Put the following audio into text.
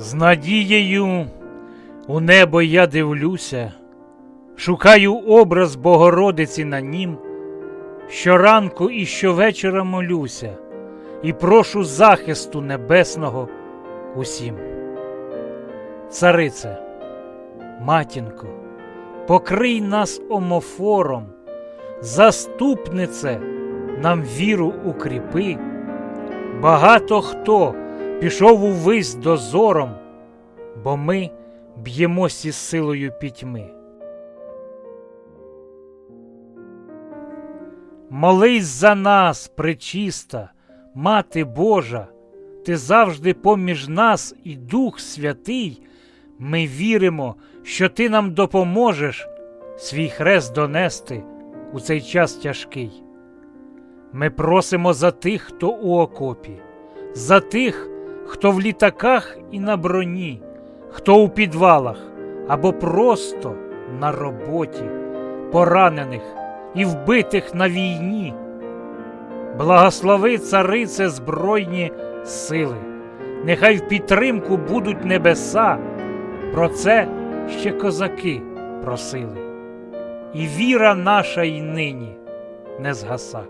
З надією у небо я дивлюся, шукаю образ Богородиці на нім, щоранку і щовечора молюся і прошу захисту небесного усім. Царице, матінко, покрий нас омофором, заступнице, нам віру укріпи. Багато хто пішов увись дозором, бо ми б'ємось із силою пітьми. Молись за нас, пречиста, Мати Божа, ти завжди поміж нас і Дух Святий. Ми віримо, що ти нам допоможеш свій хрест донести у цей час тяжкий. Ми просимо за тих, хто у окопі, за тих, хто в літаках і на броні, хто у підвалах або просто на роботі, поранених і вбитих на війні. Благослови, царице, збройні сили, нехай в підтримку будуть небеса, про це ще козаки просили, і віра наша й нині не згаса.